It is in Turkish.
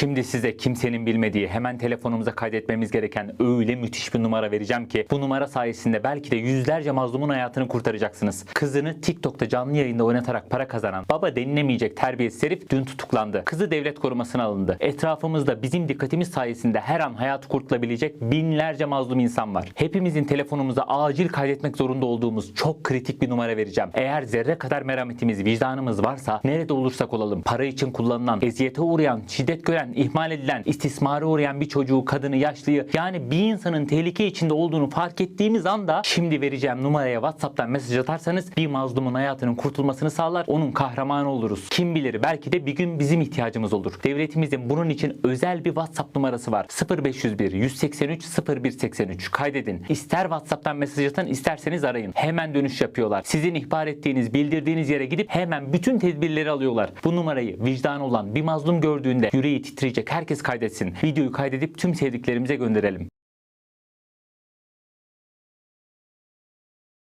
Şimdi size kimsenin bilmediği hemen telefonumuza kaydetmemiz gereken öyle müthiş bir numara vereceğim ki bu numara sayesinde belki de yüzlerce mazlumun hayatını kurtaracaksınız. Kızını TikTok'ta canlı yayında oynatarak para kazanan baba denilemeyecek terbiyesiz herif dün tutuklandı. Kızı devlet korumasına alındı. Etrafımızda bizim dikkatimiz sayesinde her an hayatı kurtulabilecek binlerce mazlum insan var. Hepimizin telefonumuza acil kaydetmek zorunda olduğumuz çok kritik bir numara vereceğim. Eğer zerre kadar merhametimiz, vicdanımız varsa nerede olursak olalım para için kullanılan, eziyete uğrayan, şiddet gören, ihmal edilen, istismara uğrayan bir çocuğu, kadını, yaşlıyı yani bir insanın tehlike içinde olduğunu fark ettiğimiz anda şimdi vereceğim numaraya WhatsApp'tan mesaj atarsanız bir mazlumun hayatının kurtulmasını sağlar, onun kahramanı oluruz. Kim bilir belki de bir gün bizim ihtiyacımız olur. Devletimizin bunun için özel bir WhatsApp numarası var. 0501 183 0183 kaydedin. İster WhatsApp'tan mesaj atın isterseniz arayın. Hemen dönüş yapıyorlar. Sizin ihbar ettiğiniz, bildirdiğiniz yere gidip hemen bütün tedbirleri alıyorlar. Bu numarayı vicdanı olan bir mazlum gördüğünde yüreği titreyecek herkes kaydetsin. Videoyu kaydedip tüm sevdiklerimize gönderelim.